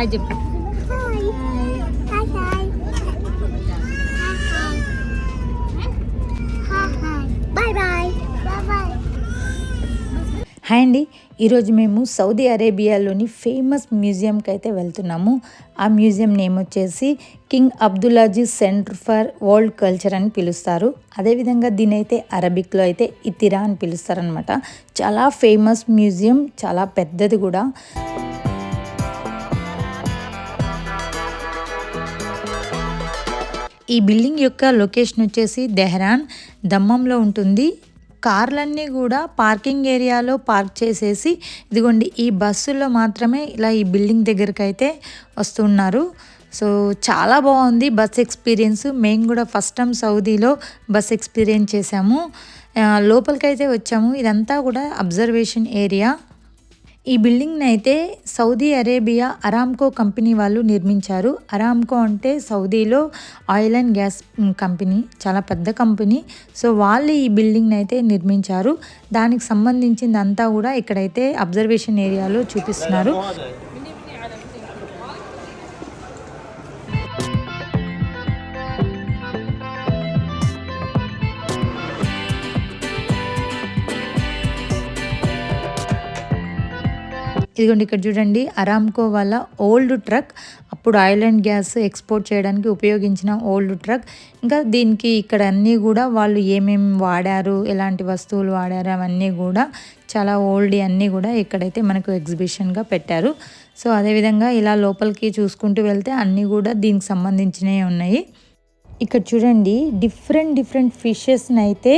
Hi చెప్పు. Hi అండి. ఈరోజు మేము సౌదీ అరేబియాలోని ఫేమస్ మ్యూజియంకి అయితే వెళ్తున్నాము. ఆ మ్యూజియం నేమ్ వచ్చేసి king Abdulaziz centre for world culture అని పిలుస్తారు. అదేవిధంగా దీని అయితే అరబిక్లో అయితే ఇతిరా అని పిలుస్తారనమాట చాలా ఫేమస్ మ్యూజియం చాలా పెద్దది కూడా. ఈ బిల్డింగ్ యొక్క లొకేషన్ వచ్చేసి దెహ్రాన్. దమ్మంలో ఉంటుంది. కార్లన్నీ కూడా పార్కింగ్ ఏరియాలో పార్క్ చేసేసి ఇదిగోండి ఈ బస్సులో మాత్రమే ఇలా ఈ బిల్డింగ్ దగ్గరికి అయితే వస్తున్నారు. సో చాలా బాగుంది బస్ ఎక్స్పీరియన్స్. మేము కూడా ఫస్ట్ టైం సౌదీలో బస్ ఎక్స్పీరియన్స్ చేసాము లోపలికైతే వచ్చాము. ఇదంతా కూడా అబ్జర్వేషన్ ఏరియా. ఈ బిల్డింగ్ని అయితే సౌదీ అరేబియా అరామ్కో కంపెనీ వాళ్ళు నిర్మించారు. అరామ్కో అంటే సౌదీలో ఆయిల్ అండ్ గ్యాస్ కంపెనీ చాలా పెద్ద కంపెనీ. సో వాళ్ళు ఈ బిల్డింగ్ని అయితే నిర్మించారు. దానికి సంబంధించిందంతా కూడా ఇక్కడైతే అబ్జర్వేషన్ ఏరియాలో చూపిస్తున్నారు. ఇదిగోండి ఇక్కడ చూడండి అరామ్కో వాళ్ళ ఓల్డ్ ట్రక్. అప్పుడు ఆయిల్ అండ్ గ్యాస్ ఎక్స్పోర్ట్ చేయడానికి ఉపయోగించిన ఓల్డ్ ట్రక్. ఇంకా దీనికి ఇక్కడ అన్నీ కూడా వాళ్ళు ఏమేమి వాడారు ఎలాంటి వస్తువులు వాడారు అవన్నీ కూడా చాలా ఓల్డ్ అన్నీ కూడా ఇక్కడైతే మనకు ఎగ్జిబిషన్గా పెట్టారు. సో అదేవిధంగా ఇలా లోపలికి చూసుకుంటూ వెళ్తే అన్నీ కూడా దీనికి సంబంధించినవి ఉన్నాయి. ఇక్కడ చూడండి డిఫరెంట్ డిఫరెంట్ ఫిషెస్ని అయితే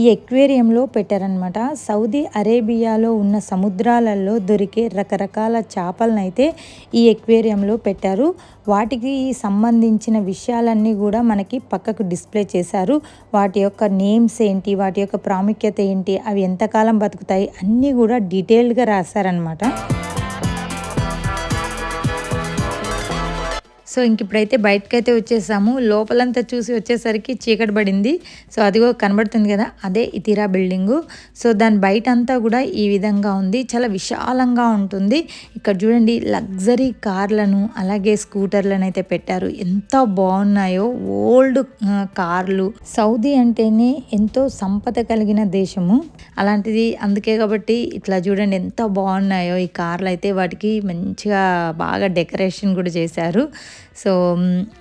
ఈ ఎక్వేరియంలో పెట్టారనమాట సౌదీ అరేబియాలో ఉన్న సముద్రాలలో దొరికే రకరకాల చేపలను అయితే ఈ ఎక్వేరియంలో పెట్టారు. వాటికి సంబంధించిన విషయాలన్నీ కూడా మనకి పక్కకు డిస్ప్లే చేశారు. వాటి యొక్క నేమ్స్ ఏంటి వాటి యొక్క ప్రాముఖ్యత ఏంటి అవి ఎంతకాలం బతుకుతాయి అన్నీ కూడా డీటెయిల్డ్గా రాశారనమాట సో ఇంక ఇప్పుడైతే బయటకైతే వచ్చేసాము. లోపలంతా చూసి వచ్చేసరికి చీకటి పడింది. సో అదిగో కనబడుతుంది కదా అదే ఇతిరా బిల్డింగు. సో దాని బయట అంతా కూడా ఈ విధంగా ఉంది. చాలా విశాలంగా ఉంటుంది. ఇక్కడ చూడండి లగ్జరీ కార్లను అలాగే స్కూటర్లను అయితే పెట్టారు. ఎంత బాగున్నాయో ఓల్డ్ కార్లు. సౌదీ అంటేనే ఎంతో సంపద కలిగిన దేశము. అలాంటిది అందుకే కాబట్టి ఇట్లా చూడండి ఎంత బాగున్నాయో ఈ కార్లు అయితే వాటికి మంచిగా బాగా డెకరేషన్ కూడా చేశారు. సో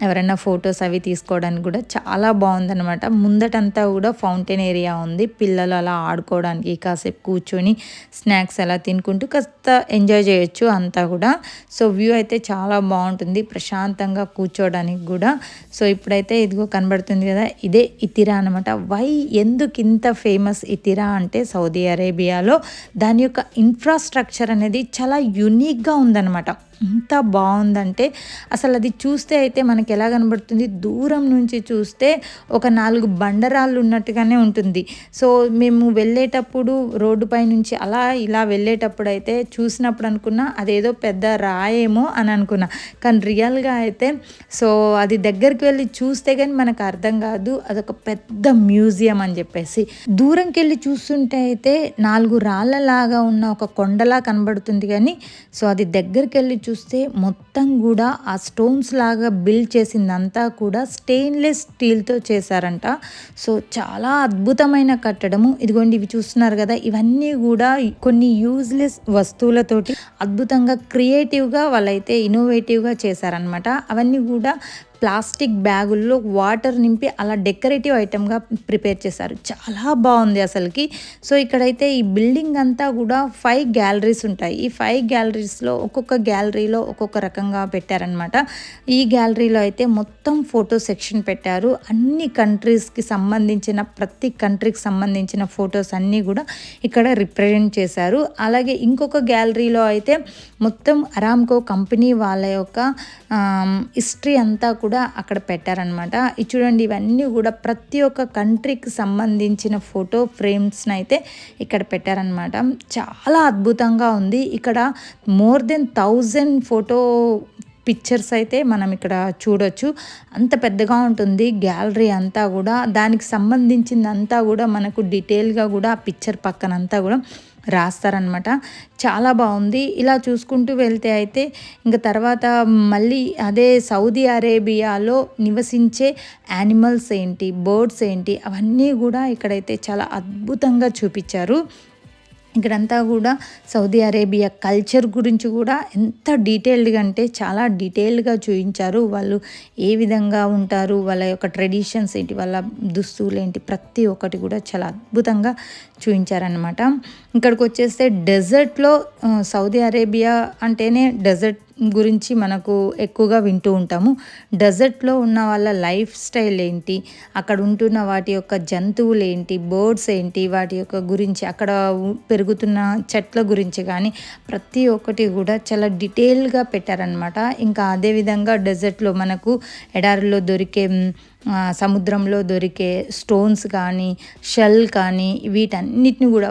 ఎవరైనా ఫొటోస్ అవి తీసుకోవడానికి కూడా చాలా బాగుందన్నమాట. ముందటంతా కూడా ఫౌంటైన్ ఏరియా ఉంది. పిల్లలు అలా ఆడుకోవడానికి కాసేపు కూర్చొని స్నాక్స్ అలా తినుకుంటూ కాస్త ఎంజాయ్ చేయొచ్చు అంతా కూడా. సో వ్యూ అయితే చాలా బాగుంటుంది. ప్రశాంతంగా కూర్చోవడానికి కూడా. సో ఇప్పుడైతే ఇదిగో కనబడుతుంది కదా ఇదే ఇతిరా అనమాట వై ఎందుకు ఇంత ఫేమస్ ఇతిరా అంటే సౌదీ అరేబియాలో దాని యొక్క ఇన్ఫ్రాస్ట్రక్చర్ అనేది చాలా యునిక్గా ఉందన్నమాట. ఎంత బాగుందంటే అసలు అది చూస్తే అయితే మనకి ఎలా కనబడుతుంది? దూరం నుంచి చూస్తే ఒక నాలుగు బండరాళ్ళు ఉన్నట్టుగానే ఉంటుంది. సో మేము వెళ్ళేటప్పుడు రోడ్డుపై నుంచి అలా ఇలా వెళ్ళేటప్పుడు అయితే చూసినప్పుడు అనుకున్నా అదేదో పెద్ద రాయేమో అని అనుకున్నా. కానీ రియల్గా అయితే సో అది దగ్గరికి వెళ్ళి చూస్తే కానీ మనకు అర్థం కాదు. అదొక పెద్ద మ్యూజియం అని చెప్పేసి. దూరంకి వెళ్ళి చూస్తుంటే అయితే నాలుగు రాళ్ళలాగా ఉన్న ఒక కొండలా కనబడుతుంది కానీ సో అది దగ్గరికి వెళ్ళి చూస్తే మొత్తం కూడా ఆ స్టోన్స్ లాగా బిల్డ్ చేసిందంతా కూడా స్టెయిన్లెస్ స్టీల్తో చేశారంట. సో చాలా అద్భుతమైన కట్టడము. ఇదిగోండి ఇవి చూస్తున్నారు కదా ఇవన్నీ కూడా కొన్ని యూజ్లెస్ వస్తువులతోటి అద్భుతంగా క్రియేటివ్గా వాళ్ళైతే ఇన్నోవేటివ్గా చేశారనమాట అవన్నీ కూడా ప్లాస్టిక్ బ్యాగుల్లో వాటర్ నింపి అలా డెకరేటివ్ ఐటెంగా ప్రిపేర్ చేశారు. చాలా బాగుంది అసలుకి. సో ఇక్కడైతే ఈ బిల్డింగ్ అంతా కూడా ఫైవ్ గ్యాలరీస్ ఉంటాయి. ఈ ఫైవ్ గ్యాలరీస్లో ఒక్కొక్క గ్యాలరీలో ఒక్కొక్క రకంగా పెట్టారనమాట ఈ గ్యాలరీలో అయితే మొత్తం ఫోటో సెక్షన్ పెట్టారు. అన్ని కంట్రీస్కి సంబంధించిన ప్రతి కంట్రీకి సంబంధించిన ఫొటోస్ అన్నీ కూడా ఇక్కడ రిప్రజెంట్ చేశారు. అలాగే ఇంకొక గ్యాలరీలో అయితే మొత్తం అరామ్కో కంపెనీ వాళ్ళ యొక్క హిస్టరీ అంతా కూడా కూడా అక్కడ పెట్టారనమాట ఇది చూడండి ఇవన్నీ కూడా ప్రతి ఒక్క కంట్రీకి సంబంధించిన ఫోటో ఫ్రేమ్స్ని అయితే ఇక్కడ పెట్టారనమాట చాలా అద్భుతంగా ఉంది. ఇక్కడ more than thousand photo pictures అయితే మనం ఇక్కడ చూడొచ్చు. అంత పెద్దగా ఉంటుంది గ్యాలరీ అంతా కూడా. దానికి సంబంధించిందంతా కూడా మనకు డీటెయిల్గా కూడా ఆ పిక్చర్ పక్కనంతా కూడా రాస్తారనమాట చాలా బాగుంది. ఇలా చూసుకుంటూ వెళ్తే అయితే ఇంకా తర్వాత మళ్ళీ అదే సౌదీ అరేబియాలో నివసించే యానిమల్స్ ఏంటి బర్డ్స్ ఏంటి అవన్నీ కూడా ఇక్కడైతే చాలా అద్భుతంగా చూపించారు. ఇక్కడంతా కూడా సౌదీ అరేబియా కల్చర్ గురించి కూడా ఎంత డీటెయిల్డ్గా అంటే చాలా డీటెయిల్డ్గా చూపించారు వాళ్ళు ఏ విధంగా ఉంటారు వాళ్ళ యొక్క ట్రెడిషన్స్ ఏంటి వాళ్ళ దుస్తులు ఏంటి ప్రతి ఒక్కటి కూడా చాలా అద్భుతంగా చూపించారనమాట ఇక్కడికి వచ్చేస్తే డెజర్ట్లో సౌదీ అరేబియా అంటేనే డెజర్ట్ గురించి మనకు ఎక్కువగా వింటూ ఉంటాము. డెజర్ట్లో ఉన్న వాళ్ళ లైఫ్ స్టైల్ ఏంటి? అక్కడ ఉంటున్న వాటి యొక్క జంతువులు ఏంటి? బర్డ్స్ ఏంటి? వాటి యొక్క గురించి అక్కడ పెరుగుతున్న చెట్ల గురించి కానీ ప్రతి ఒక్కటి కూడా చాలా డీటెయిల్గా పెట్టారనమాట ఇంకా అదేవిధంగా డెజర్ట్లో మనకు ఎడారిలో దొరికే సముద్రంలో దొరికే స్టోన్స్ కానీ షెల్ కానీ వీటన్నిటిని కూడా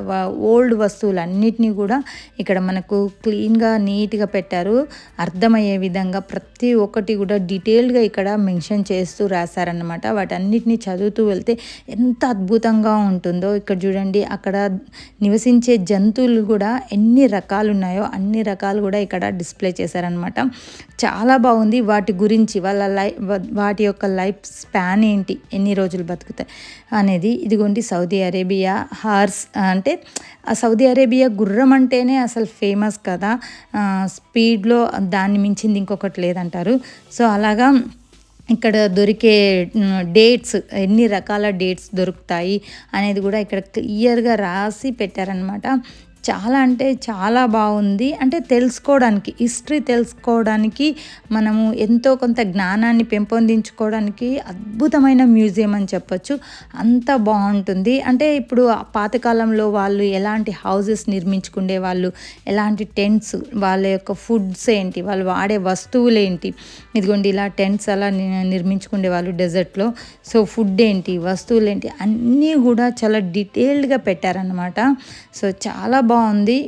ఓల్డ్ వస్తువులన్నిటినీ కూడా ఇక్కడ మనకు క్లీన్గా నీట్గా పెట్టారు. అర్థమయ్యే విధంగా ప్రతి ఒక్కటి కూడా డీటెయిల్డ్గా ఇక్కడ మెన్షన్ చేస్తూ రాశారనమాట వాటన్నిటిని చదువుతూ వెళ్తే ఎంత అద్భుతంగా ఉంటుందో. ఇక్కడ చూడండి అక్కడ నివసించే జంతువులు కూడా ఎన్ని రకాలు ఉన్నాయో అన్ని రకాలు కూడా ఇక్కడ డిస్ప్లే చేశారనమాట చాలా బాగుంది. వాటి గురించి వాళ్ళ లై వాటి యొక్క లైఫ్ స్పాన్ ఏంటి? ఎన్ని రోజులు బతుకుతాయి? అనేది ఇదిగోండి సౌదీ అరేబియా హార్స్ అంటే ఆ సౌదీ అరేబియా గుర్రం అంటేనే అసలు ఫేమస్ కదా. స్పీడ్లో దాన్ని మించింది ఇంకొకటి లేదంటారు. సో అలాగా ఇక్కడ దొరికే డేట్స్ ఎన్ని రకాల డేట్స్ దొరుకుతాయి అనేది కూడా ఇక్కడ క్లియర్గా రాసి పెట్టారనమాట చాలా అంటే చాలా బాగుంది. అంటే తెలుసుకోవడానికి హిస్టరీ తెలుసుకోవడానికి మనము ఎంతో కొంత జ్ఞానాన్ని పెంపొందించుకోవడానికి అద్భుతమైన మ్యూజియం అని చెప్పొచ్చు. అంత బాగుంటుంది. అంటే ఇప్పుడు పాతకాలంలో వాళ్ళు ఎలాంటి హౌసెస్ నిర్మించుకునే వాళ్ళు ఎలాంటి టెంట్స్ వాళ్ళ యొక్క ఫుడ్స్ ఏంటి వాళ్ళు వాడే వస్తువులు ఏంటి ఇదిగోండి ఇలా టెంట్స్ అలా ని- నిర్మించుకునే వాళ్ళు డెజర్ట్లో. సో ఫుడ్ ఏంటి వస్తువులు ఏంటి అన్నీ కూడా చాలా డీటెయిల్డ్గా పెట్టారనమాట సో చాలా బాగుంది.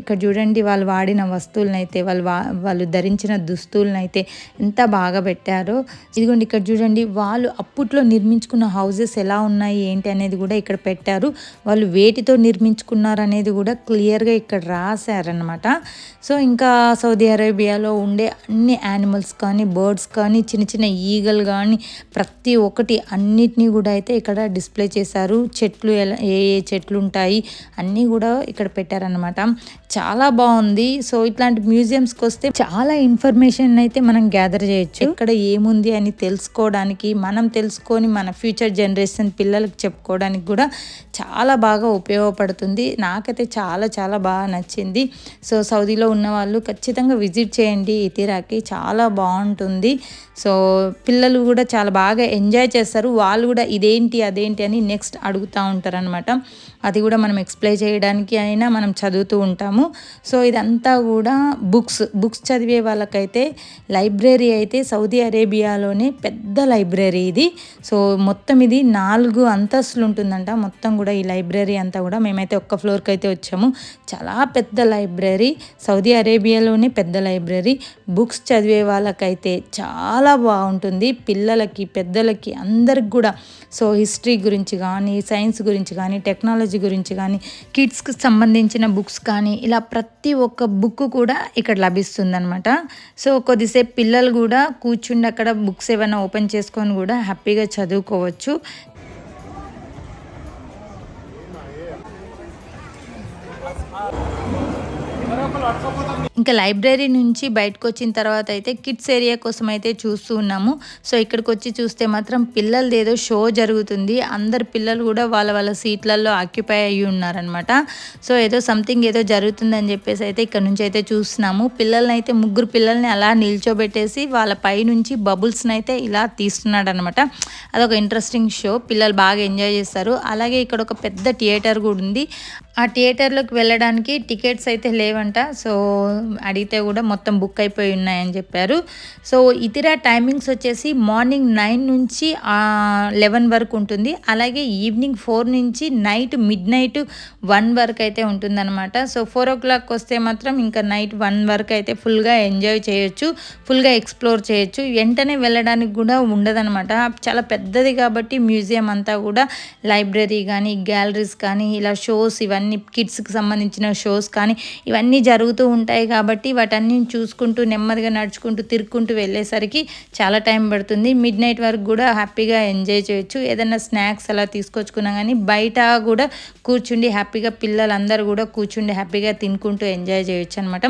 ఇక్కడ చూడండి వాళ్ళు వాడిన వస్తువులనైతే అయితే వాళ్ళు వా వాళ్ళు ధరించిన దుస్తువులనైతే ఎంత బాగా పెట్టారో. ఇదిగోండి ఇక్కడ చూడండి వాళ్ళు అప్పట్లో నిర్మించుకున్న హౌసెస్ ఎలా ఉన్నాయి ఏంటి అనేది కూడా ఇక్కడ పెట్టారు. వాళ్ళు వేటితో నిర్మించుకున్నారు అనేది కూడా క్లియర్గా ఇక్కడ రాశారనమాట సో ఇంకా సౌదీ అరేబియాలో ఉండే అన్ని యానిమల్స్ కానీ బర్డ్స్ కానీ చిన్న చిన్న ఈగలు కానీ ప్రతి ఒక్కటి అన్నిటినీ కూడా అయితే ఇక్కడ డిస్ప్లే చేశారు. చెట్లు ఎలా ఏ ఏ చెట్లు ఉంటాయి అన్నీ కూడా ఇక్కడ పెట్టారనమాట చాలా బాగుంది. సో ఇట్లాంటి మ్యూజియంస్కి వస్తే చాలా ఇన్ఫర్మేషన్ అయితే మనం గ్యాదర్ చేయొచ్చు. ఇక్కడ ఏముంది అని తెలుసుకోవడానికి మనం తెలుసుకొని మన ఫ్యూచర్ జనరేషన్ పిల్లలకు చెప్పుకోవడానికి కూడా చాలా బాగా ఉపయోగపడుతుంది. నాకైతే చాలా చాలా బాగా నచ్చింది. సో సౌదీలో ఉన్న వాళ్ళు ఖచ్చితంగా విజిట్ చేయండి. ఇతిరాకి చాలా బాగుంటుంది. సో పిల్లలు కూడా చాలా బాగా ఎంజాయ్ చేస్తారు. వాళ్ళు కూడా ఇదేంటి అదేంటి అని నెక్స్ట్ అడుగుతూ ఉంటారనమాట అది కూడా మనం ఎక్స్ప్లెయిన్ చేయడానికి అయినా మనం చదువుతూ ఉంటాము. సో ఇదంతా కూడా బుక్స్ బుక్స్ చదివే వాళ్ళకైతే లైబ్రరీ అయితే సౌదీ అరేబియాలోనే పెద్ద లైబ్రరీ ఇది. సో మొత్తం ఇది నాలుగు అంతస్తులు ఉంటుందంట. మొత్తం కూడా ఈ లైబ్రరీ అంతా కూడా మేమైతే ఒక్క ఫ్లోర్కి అయితే వచ్చాము. చాలా పెద్ద లైబ్రరీ సౌదీ అరేబియాలోనే పెద్ద లైబ్రరీ బుక్స్ చదివే వాళ్ళకైతే చాలా బాగుంటుంది. పిల్లలకి పెద్దలకి అందరికి కూడా. సో హిస్టరీ గురించి కానీ సైన్స్ గురించి కానీ టెక్నాలజీ గురించి కానీ కిడ్స్కి సంబంధించిన బుక్స్ కానీ ఇలా ప్రతి ఒక్క బుక్ కూడా ఇక్కడ లభిస్తుంది అనమాట సో కొద్దిసేపు పిల్లలు కూడా కూర్చుండి అక్కడ బుక్స్ ఏమైనా ఓపెన్ చేసుకొని కూడా హ్యాపీగా చదువుకోవచ్చు. ఇంకా లైబ్రరీ నుంచి బయటకు వచ్చిన తర్వాత అయితే కిడ్స్ ఏరియా కోసం అయితే చూస్తూ ఉన్నాము. సో ఇక్కడికి వచ్చి చూస్తే మాత్రం పిల్లలది ఏదో షో జరుగుతుంది. అందరు పిల్లలు కూడా వాళ్ళ వాళ్ళ సీట్లలో ఆక్యుపై అయ్యి ఉన్నారనమాట సో ఏదో సంథింగ్ ఏదో జరుగుతుందని చెప్పేసి అయితే ఇక్కడ నుంచి అయితే చూస్తున్నాము. పిల్లల్ని అయితే ముగ్గురు పిల్లల్ని అలా నిల్చోబెట్టేసి వాళ్ళ పై నుంచి బబుల్స్ని అయితే ఇలా తీస్తున్నాడు అనమాట అదొక ఇంట్రెస్టింగ్ షో. పిల్లలు బాగా ఎంజాయ్ చేస్తారు. అలాగే ఇక్కడ ఒక పెద్ద థియేటర్ కూడా ఉంది. ఆ థియేటర్లోకి వెళ్ళడానికి టికెట్స్ అయితే లేవంట. సో అడిగితే కూడా మొత్తం బుక్ అయిపోయి ఉన్నాయని చెప్పారు. సో ఇతర టైమింగ్స్ వచ్చేసి మార్నింగ్ నైన్ నుంచి లెవెన్ వరకు ఉంటుంది. అలాగే ఈవినింగ్ ఫోర్ నుంచి నైట్ మిడ్ నైట్ వన్ వరకు అయితే ఉంటుందన్నమాట. సో ఫోర్ ఓ క్లాక్ వస్తే మాత్రం ఇంకా నైట్ వన్ వరకు అయితే ఫుల్గా ఎంజాయ్ చేయొచ్చు ఫుల్గా ఎక్స్ప్లోర్ చేయొచ్చు. వెంటనే వెళ్ళడానికి కూడా ఉండదన్నమాట. చాలా పెద్దది కాబట్టి మ్యూజియం అంతా కూడా లైబ్రరీ కానీ గ్యాలరీస్ కానీ ఇలా షోస్ ఇవన్నీ ఇవన్నీ కిడ్స్కి సంబంధించిన షోస్ కానీ ఇవన్నీ జరుగుతూ ఉంటాయి కాబట్టి వాటన్ని చూసుకుంటూ నెమ్మదిగా నడుచుకుంటూ తిరుక్కుంటూ వెళ్ళేసరికి చాలా టైం పడుతుంది. మిడ్ నైట్ వరకు కూడా హ్యాపీగా ఎంజాయ్ చేయొచ్చు. ఏదైనా స్నాక్స్ అలా తీసుకొచ్చుకున్నా కానీ బయట కూడా కూర్చుండి హ్యాపీగా పిల్లలందరూ కూడా కూర్చుండి హ్యాపీగా తినుకుంటూ ఎంజాయ్ చేయొచ్చు అనమాట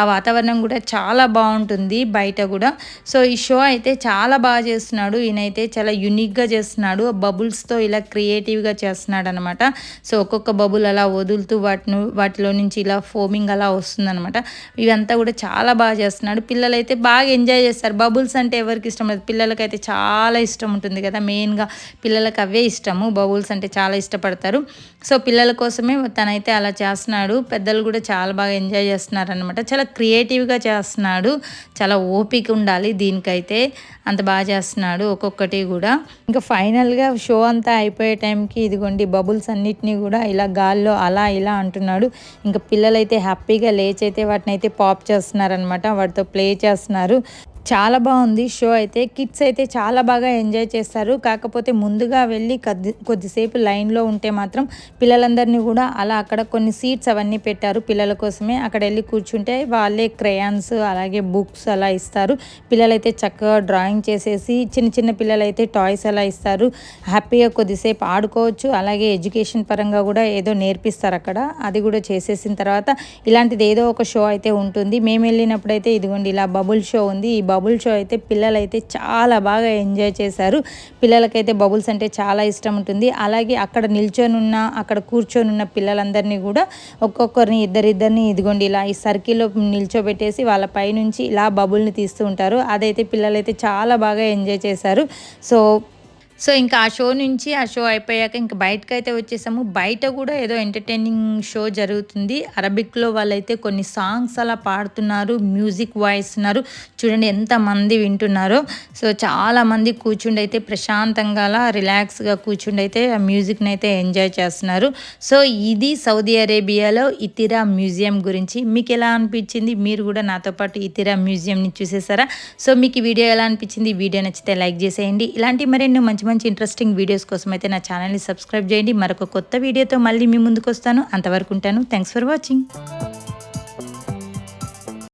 ఆ వాతావరణం కూడా చాలా బాగుంటుంది బయట కూడా. సో ఈ షో అయితే చాలా బాగా చేస్తున్నాడు. ఈయనైతే చాలా యునిక్గా చేస్తున్నాడు. బబుల్స్తో ఇలా క్రియేటివ్గా చేస్తున్నాడు అనమాట సో ఒక్కొక్క బబుల్ అలా వదులుతూ వాటిని వాటిలో నుంచి ఇలా ఫోమింగ్ అలా వస్తుందన్నమాట. ఇవంతా కూడా చాలా బాగా చేస్తున్నాడు. పిల్లలైతే బాగా ఎంజాయ్ చేస్తారు. బబుల్స్ అంటే ఎవరికి ఇష్టం లేదు. పిల్లలకైతే చాలా ఇష్టం ఉంటుంది కదా. మెయిన్గా పిల్లలకి అవే ఇష్టము. బబుల్స్ అంటే చాలా ఇష్టపడతారు. సో పిల్లల కోసమే తనైతే అలా చేస్తున్నాడు. పెద్దలు కూడా చాలా బాగా ఎంజాయ్ చేస్తున్నారు అనమాట చాలా క్రియేటివ్గా చేస్తున్నాడు. చాలా ఓపిక ఉండాలి దీనికైతే. అంత బాగా చేస్తున్నాడు ఒక్కొక్కటి కూడా. ఇంకా ఫైనల్గా షో అంతా అయిపోయే టైంకి ఇదిగోండి బబుల్స్ అన్నిటినీ కూడా ఇలా గాల్లో అలా ఇలా అంటున్నాడు. ఇంకా పిల్లలైతే హ్యాపీగా లేచి అయితే వాటిని అయితే పాప్ చేస్తున్నారనమాట వాటితో ప్లే చేస్తున్నారు. చాలా బాగుంది. షో అయితే కిడ్స్ అయితే చాలా బాగా ఎంజాయ్ చేస్తారు. కాకపోతే ముందుగా వెళ్ళి కొద్ది కొద్దిసేపు లైన్లో ఉంటే మాత్రం పిల్లలందరినీ కూడా అలా అక్కడ కొన్ని సీట్స్ అవన్నీ పెట్టారు పిల్లల కోసమే. అక్కడ వెళ్ళి కూర్చుంటే వాళ్ళే క్రయాన్స్ అలాగే బుక్స్ అలా ఇస్తారు. పిల్లలైతే చక్కగా డ్రాయింగ్ చేసేసి చిన్న చిన్న పిల్లలైతే టాయ్స్ అలా ఇస్తారు. హ్యాపీగా కొద్దిసేపు ఆడుకోవచ్చు. అలాగే ఎడ్యుకేషన్ పరంగా కూడా ఏదో నేర్పిస్తారు అక్కడ. అది కూడా చేసేసిన తర్వాత ఇలాంటిది ఏదో ఒక షో అయితే ఉంటుంది. మేము వెళ్ళినప్పుడు అయితే ఇదిగోండి ఇలా బబుల్ షో ఉంది. ఈ బబుల్ షో అయితే పిల్లలైతే చాలా బాగా ఎంజాయ్ చేశారు. పిల్లలకైతే బబుల్స్ అంటే చాలా ఇష్టం ఉంటుంది. అలాగే అక్కడ నిల్చొనున్న అక్కడ కూర్చొని ఉన్న పిల్లలందరినీ కూడా ఒక్కొక్కరిని ఇద్దరిద్దరిని ఇదిగోండి ఇలా ఈ సర్కిల్లో నిల్చోబెట్టేసి వాళ్ళ పైనుంచి ఇలా బబుల్ని తీస్తూ ఉంటారు. అదైతే పిల్లలైతే చాలా బాగా ఎంజాయ్ చేశారు. సో సో ఇంకా ఆ షో నుంచి ఆ షో అయిపోయాక ఇంకా బయటకు అయితే వచ్చేసాము. బయట కూడా ఏదో ఎంటర్టైనింగ్ షో జరుగుతుంది. అరబిక్లో వాళ్ళైతే కొన్ని సాంగ్స్ అలా పాడుతున్నారు మ్యూజిక్ వాయిస్ ఉన్నారు. చూడండి ఎంతమంది వింటున్నారో. సో చాలామంది కూర్చుండి అయితే ప్రశాంతంగా అలా రిలాక్స్గా కూర్చుండి అయితే ఆ మ్యూజిక్ని అయితే ఎంజాయ్ చేస్తున్నారు. సో ఇది సౌదీ అరేబియాలో ఇతిరా మ్యూజియం గురించి. మీకు ఎలా అనిపించింది? మీరు కూడా నాతో పాటు ఇతిరా మ్యూజియంని చూసేసారా? సో మీకు ఈ వీడియో ఎలా అనిపించింది? వీడియో నచ్చితే లైక్ చేసేయండి. ఇలాంటి మరెన్నో మంచి మంచి ఇంట్రెస్టింగ్ వీడియోస్ కోసం అయితే నా ఛానల్ని సబ్స్క్రైబ్ చేయండి. మరొక కొత్త వీడియోతో మళ్ళీ మీ ముందుకు వస్తాను అంతవరకు ఉంటాను. Thanks for watching